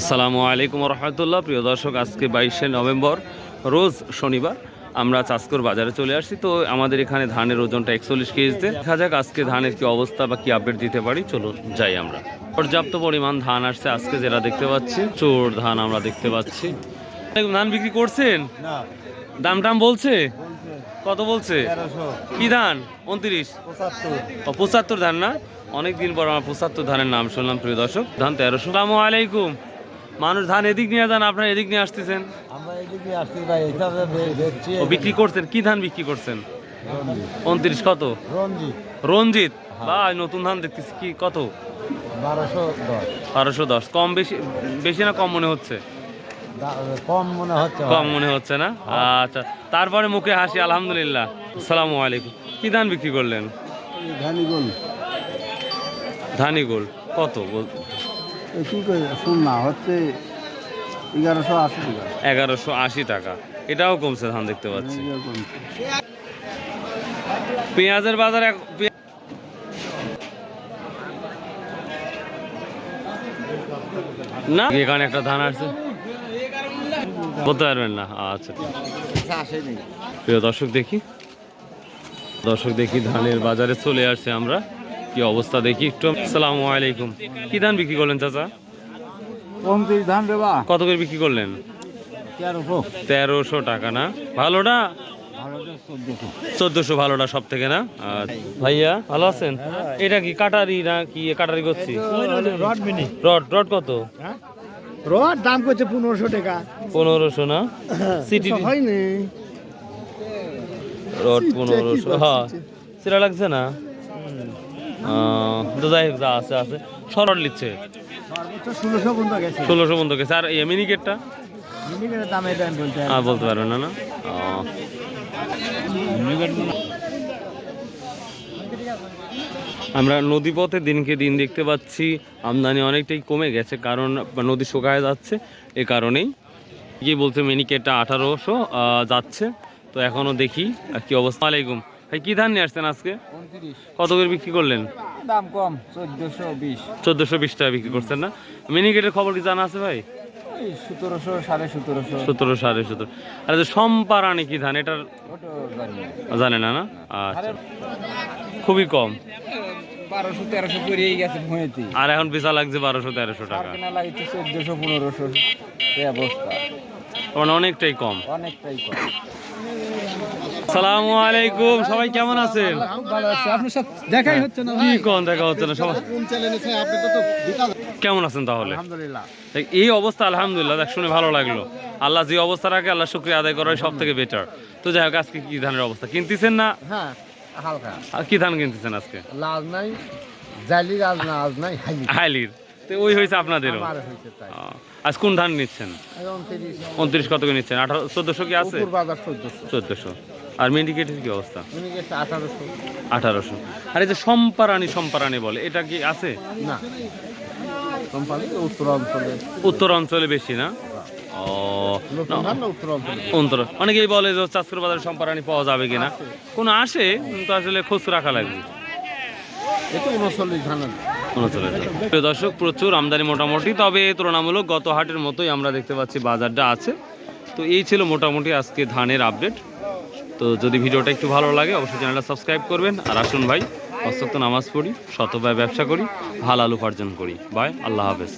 আসসালামু আলাইকুম রহমতুল্লাহ। প্রিয় দর্শক আজকে বাইশে নভেম্বর রোজ শনিবার আমরা চাষকর বাজারে চলে আসছি। তো আমাদের এখানে ধানের ওজনটা একচল্লিশ কেজিতে। দেখা যাক আজকে ধানের কি অবস্থা বা কি আপডেট দিতে পারি। চলুন যাই আমরা। পর্যাপ্ত পরিমাণ ধান আসছে আজকে যেটা দেখতে পাচ্ছি। চোর ধান আমরা দেখতে পাচ্ছি। ধান বিক্রি করছেন? দাম টাম বলছে? কত বলছে? কি ধান? উনত্রিশ? পঁচাত্তর। ও পঁচাত্তর ধান না? অনেক দিন পর আমার পঁচাত্তর ধানের নাম শুনলাম প্রিয় দর্শক। ধান তেরোশো। আলাইকুম। মানুষ ধান এদিক নিয়ে যান আপনার এদিক নিয়ে আসতেছেন। আমরা এদিকে আসছি ভাই এইভাবে দেখছি ও বিক্রি করছেন কি ধান বিক্রি করছেন? উনত্রিশ কত? রঞ্জিত। রঞ্জিত? বা নতুন ধান দেখতেছি কি কত? বারোশো দশ। বারোশো দশ। কম বেশি বেশি না কম মনে হচ্ছে? কম মনে হচ্ছে কম মনে হচ্ছে না? আচ্ছা তারপরে মুখে হাসি আলহামদুলিল্লাহ। সালামু আলাইকুম। কি ধান বিক্রি করলেন? ধানিগুল ধানি গোল। কত? এগারোশো আশি টাকা। এটাও কমছে ধান দেখতে পাচ্ছি। পেঁয়াজের বাজার এক না? এখানে একটা ধান আছে বলতে পারবেন না। আচ্ছা। প্রিয় দর্শক দেখি। দর্শক দেখি ধানের বাজারে চলে আসছে আমরা। কি অবস্থা দেখি একটু। আসসালামু আলাইকুম। কি ধান বিক্রি করলেন চাচা? পঁয়ত্রিশ ধান দেবা কত করে বিক্রি করলেন? তেরোশো। তেরোশো টাকা না? ভালোটা ভালো চোদ্দশো। ভালোটা সব থেকে না? আচ্ছা। ভাইয়া ভালো আছেন? এটা কি কাটারি না কি কাটারি করছি? রড রড রড কত? রড দাম করছে পনেরোশো টাকা। পনেরোশো না? সিটি হয়নি। রড পনেরোশো। হ্যাঁ। সেটা লাগছে না? তো যাই হোক যা আছে আছে। লিখছে সর্বোচ্চ ষোলোশো পর্যন্ত গেছে। ষোলোশো গেছে। আর এটা আমি বলতে আর বলতে পারবেন না না? আমরা নদীপথে দিনকে দিন দেখতে পাচ্ছি। আমদানি অনেকটাই কমে গেছে কারণ নদী শুকায় যাচ্ছে এ কারণেই। কি বলছে মিনিকেটটা আঠারোশো যাচ্ছে। তো এখনও দেখি আর কি অবস্থা। আলাইকুম ভাই কি ধান নিয়ে আসছেন আজকে? কত করে বিক্রি করলেন? দাম কম চোদ্দশো বিশ। চোদ্দোশো বিশ টাকা বিক্রি করছেন না? মিনিকেটের খবর কি জানা আছে ভাই? সতেরোশো সাড়ে সতেরোশো। সতেরো সাড়ে সতেরো। আর যে সম্পারানি কি ধান এটার না। জানে না না? আচ্ছা। খুবই কম। বারোশো তেরোশো করেই গেছে ভুঁয়েতে আর এখন লাগছে বারোশো তেরোশো টাকা। কেনা লাগছে চোদ্দশো পনেরোশো অবস্থা। মানে অনেকটাই কম। অনেকটাই কম। সালামু আলাইকুম সবাই কেমন আছেন? সব দেখাই হচ্ছে না কি কোন দেখা হচ্ছে না? সবাই কেমন আছেন তাহলে? আলহামদুলিল্লাহ। এই অবস্থা আলহামদুলিল্লাহ। দেখ শুনে ভালো লাগল। আল্লাহ যে অবস্থা রাখে আল্লাহ শুক্রিয়া আদায় করাই সব থেকে বেটার তো যাই হোক আজকে কি ধানের অবস্থা? কিনতেছেন না? হ্যাঁ হালকা। কি ধান কিনতেছেন আজকে? লাল নাই জালি লাল না আজ নাই হাইলির। তো ওই হয়েছে আপনাদেরও? আহ, আজ কোন ধান নিচ্ছেন? উনত্রিশ। কত করে নিচ্ছেন? আঠারো চোদ্দশো কি আছে? চোদ্দশো। আর মেডিকেটের কি অবস্থা? আঠারোশো। আঠারোশো। আর এই যে সম্পারানি সম্পারানি বলে এটা কি আছে? না। উত্তর অঞ্চলে। বেশি না? ও না। উত্তর অঞ্চলে? অন্তর অনেকেই বলে যে চাঁদপুর বাজারে সম্পারানি পাওয়া যাবে কিনা। কোনো আসে? কিন্তু আসলে খোঁজ রাখা লাগবে। প্রিয় দর্শক প্রচুর আমদানি মোটামুটি তবে তুলনামূলক গত হাটের মতোই আমরা দেখতে পাচ্ছি বাজারটা আছে। তো এই ছিল মোটামুটি আজকে ধানের আপডেট তো যদি ভিডিওটা একটু ভালো লাগে, অবশ্যই চ্যানেলটা সাবস্ক্রাইব করবেন। আর আসুন ভাই অস্তক্ত নামাজ পড়ি শতভাবে ব্যবসা করি, হালাল উপার্জন করি। বাই, আল্লাহ হাফেজ।